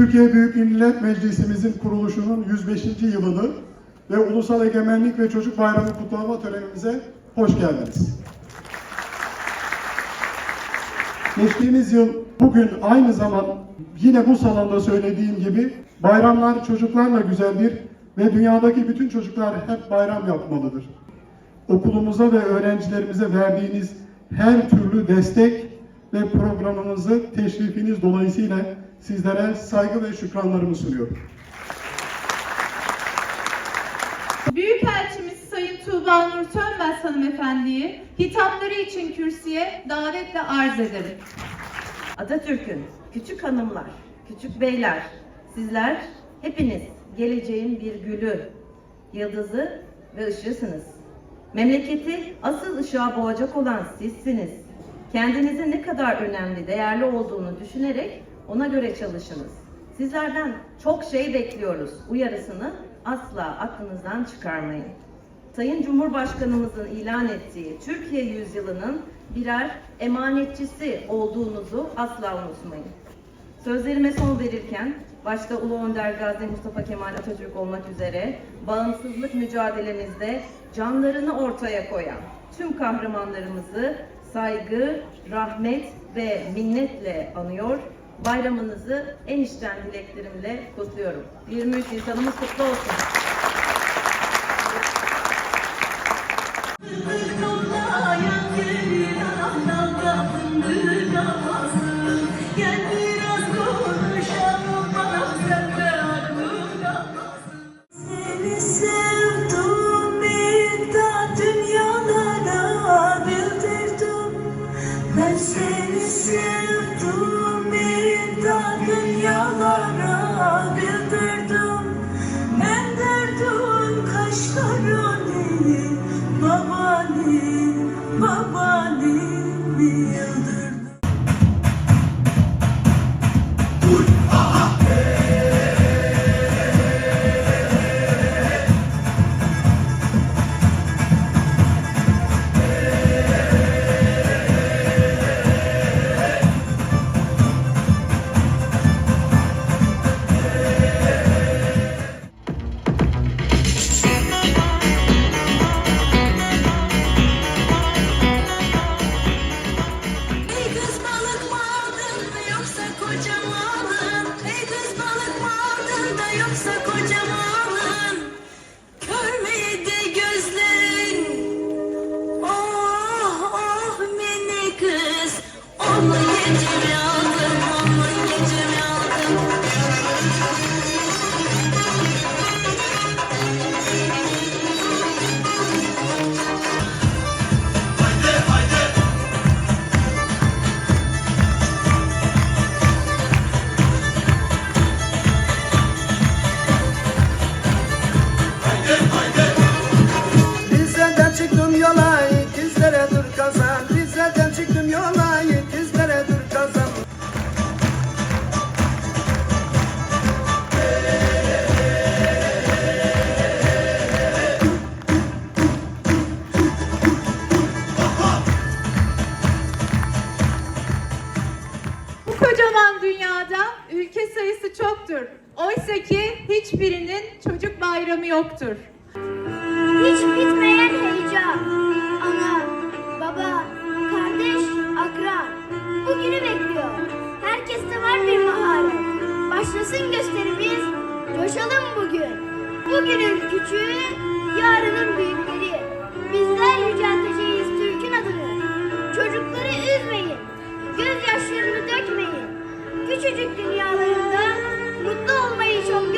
Türkiye Büyük Millet Meclisimizin kuruluşunun 105. yılını ve Ulusal Egemenlik ve Çocuk Bayramı kutlama törenimize hoş geldiniz. Geçtiğimiz yıl bugün aynı zaman yine bu salonda söylediğim gibi bayramlar çocuklarla güzeldir ve dünyadaki bütün çocuklar hep bayram yapmalıdır. Okulumuza ve öğrencilerimize verdiğiniz her türlü destek ve programımızı teşrifiniz dolayısıyla sizlere saygı ve şükranlarımı sunuyorum. Büyükelçimiz Sayın Tuğba Nur Sönmez hanımefendiyi hitapları için kürsüye davetle arz ederim. Atatürk'ün küçük hanımlar, küçük beyler, sizler hepiniz geleceğin bir gülü, yıldızı ve ışığısınız. Memleketi asıl ışığa boğacak olan sizsiniz. Kendinize ne kadar önemli, değerli olduğunu düşünerek ona göre çalışınız. Sizlerden çok şey bekliyoruz. Uyarısını asla aklınızdan çıkarmayın. Sayın Cumhurbaşkanımızın ilan ettiği Türkiye yüzyılının birer emanetçisi olduğunuzu asla unutmayın. Sözlerime son verirken başta Ulu Önder Gazi Mustafa Kemal Atatürk olmak üzere bağımsızlık mücadelemizde canlarını ortaya koyan tüm kahramanlarımızı saygı, rahmet ve minnetle anıyor. Bayramınızı en içten dileklerimle kutluyorum. 23 Nisan'ımız kutlu olsun. Babani, babalik, yoktur. Hiç bitmeyen heyecan. Ana, baba, kardeş, akran. Bugünü bekliyor. Herkeste var bir maharet. Başlasın gösterimiz. Coşalım bugün. Bugünün küçüğü, yarının büyükleri. Bizler yücelteceğiz Türk'ün adını. Çocukları üzmeyin. Gözyaşlarını dökmeyin. Küçücük dünyalarında mutlu olmayı çok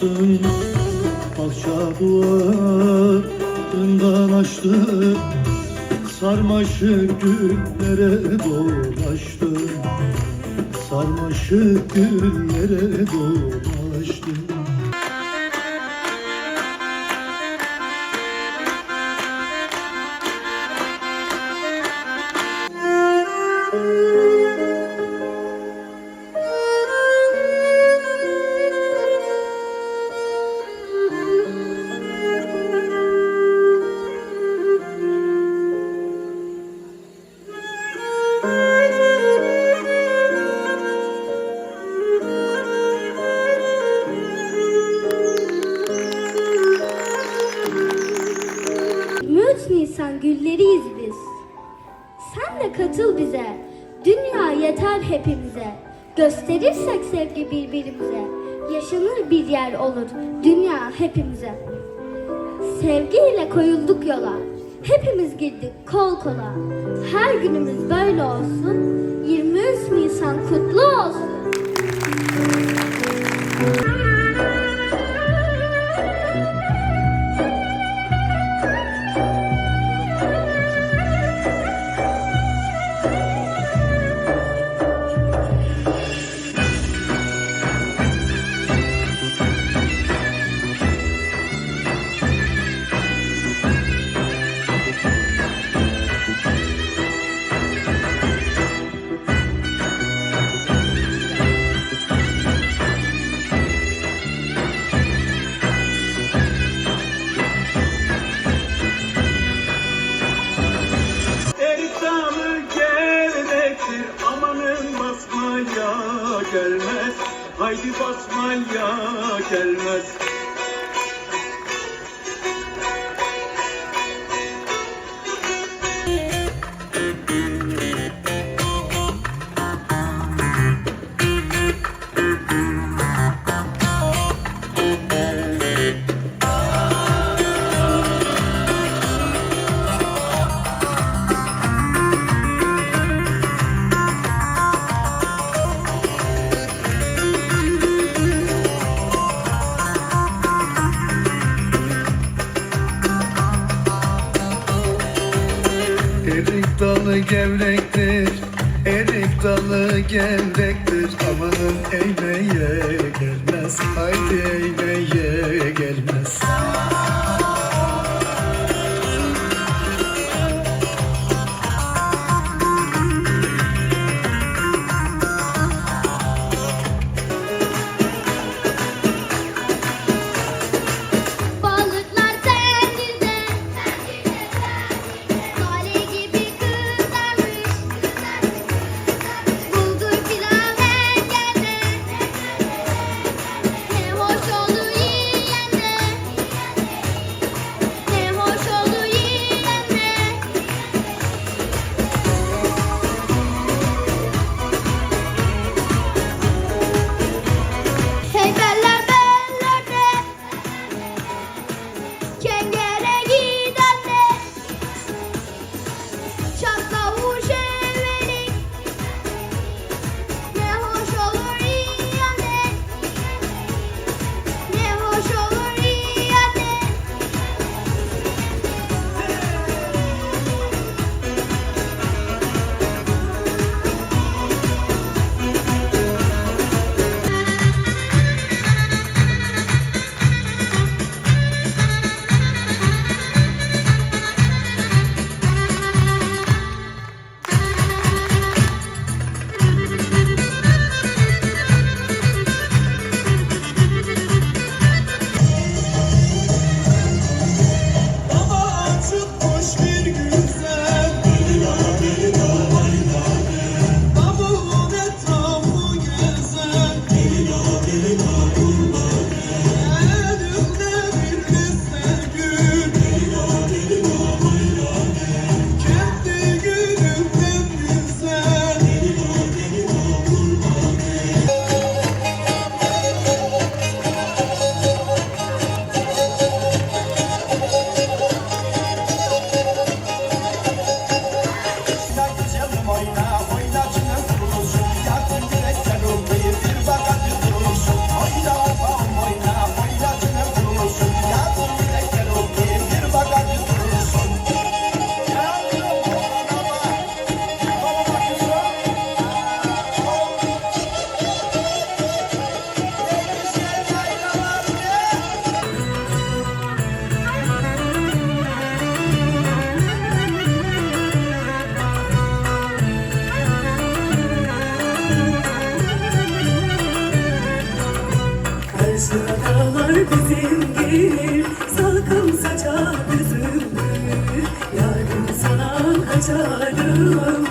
duvarından açtım Bahçe duvarından açtım. Sarmaşık güllere dolaştım. Sarmaşık güllere dolaştım Gösterirsek sevgi birbirimize. Yaşanır bir yer olur dünya hepimize. Sevgiyle koyulduk yola. Hepimiz girdik kol kola. Her günümüz böyle olsun. 23 Nisan kutlu olsun. Gelmez. Haydi basmaya gelmez gevrektir Erik dalı gevrektir. Amanın eğmeye gelmez Haydi eğmeye açarım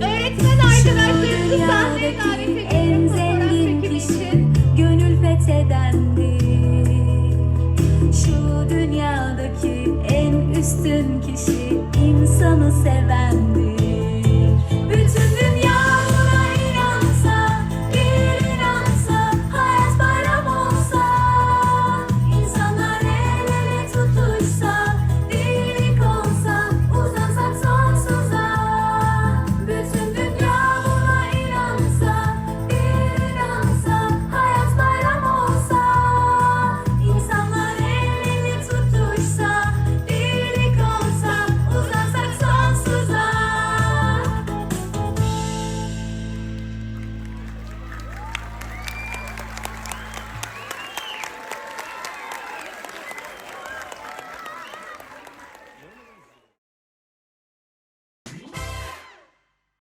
Öğretmen arkadaşlarımızı sahneye davet ediyoruz en zengin kişi gönül fethedendir. Şu dünyadaki en üstün kişi insanı sevendir.